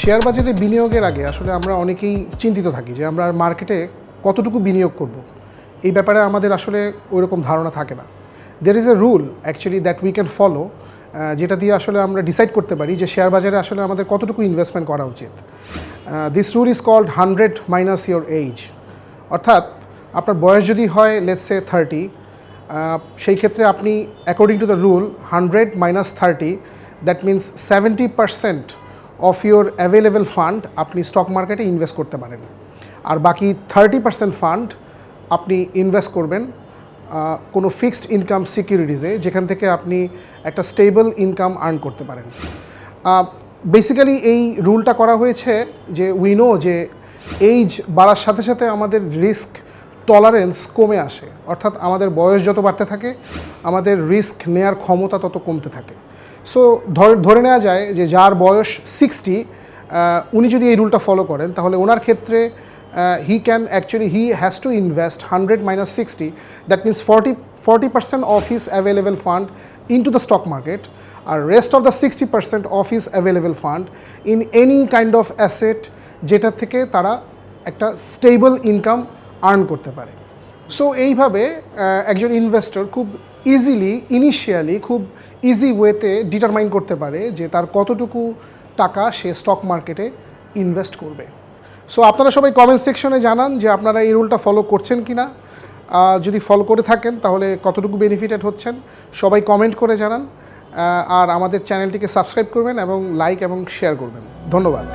Share বাজারে বিনিয়োগের আগে আসলে আমরা অনেকেই চিন্তিত থাকি যে আমরা মার্কেটে কতটুকু বিনিয়োগ করব। এই ব্যাপারে আমাদের আসলে ওইরকম ধারণা থাকে না। There is a rule actually that we can follow যেটা দিয়ে আসলে আমরা ডিসাইড করতে পারি যে শেয়ার বাজারে আসলে আমাদের কতটুকু ইনভেস্টমেন্ট করা উচিত। This rule is called hundred minus your age অর্থাৎ আপনার বয়স যদি হয় লেটস সে থার্টি সেই ক্ষেত্রে আপনি according to the rule hundred minus thirty that means seventy percent of your available fund আপনি স্টক মার্কেটে ইনভেস্ট করতে পারেন। আর বাকি থার্টি পার্সেন্ট ফান্ড আপনি ইনভেস্ট করবেন কোনো ফিক্সড ইনকাম সিকিউরিটিজে যেখান থেকে আপনি একটা স্টেবল ইনকাম আর্ন করতে পারেন। বেসিক্যালি এই রুলটা করা হয়েছে যে উইনো যে এইজ বাড়ার সাথে সাথে আমাদের রিস্ক টলারেন্স কমে আসে। অর্থাৎ আমাদের বয়স যত বাড়তে থাকে, আমাদের রিস্ক নেয়ার ক্ষমতা তত কমতে থাকে। সো ধরে নেওয়া যায় যে যার বয়স সিক্সটি উনি যদি এই রুলটা ফলো করেন, তাহলে ওনার ক্ষেত্রে he can actually he has to invest hundred minus sixty that means forty forty percent of his available fund in to the stock market R rest of the sixty percent of his available fund in any kind of asset যেটা থেকে তারা একটা stable income earn করতে পারে। So এইভাবে একজন investor খুব easily initially খুব ইজি ওয়েতে ডিটারমাইন করতে পারে যে তার কতটুকু টাকা সে স্টক মার্কেটে ইনভেস্ট করবে। সো আপনারা সবাই কমেন্ট সেকশনে জানান যে আপনারা এই রুলটা ফলো করছেন কি না যদি ফলো করে থাকেন, তাহলে কতটুকু বেনিফিটেড হচ্ছেন, সবাই কমেন্ট করে জানান। আর আমাদের চ্যানেলটিকে সাবস্ক্রাইব করবেন এবং লাইক এবং শেয়ার করবেন। ধন্যবাদ।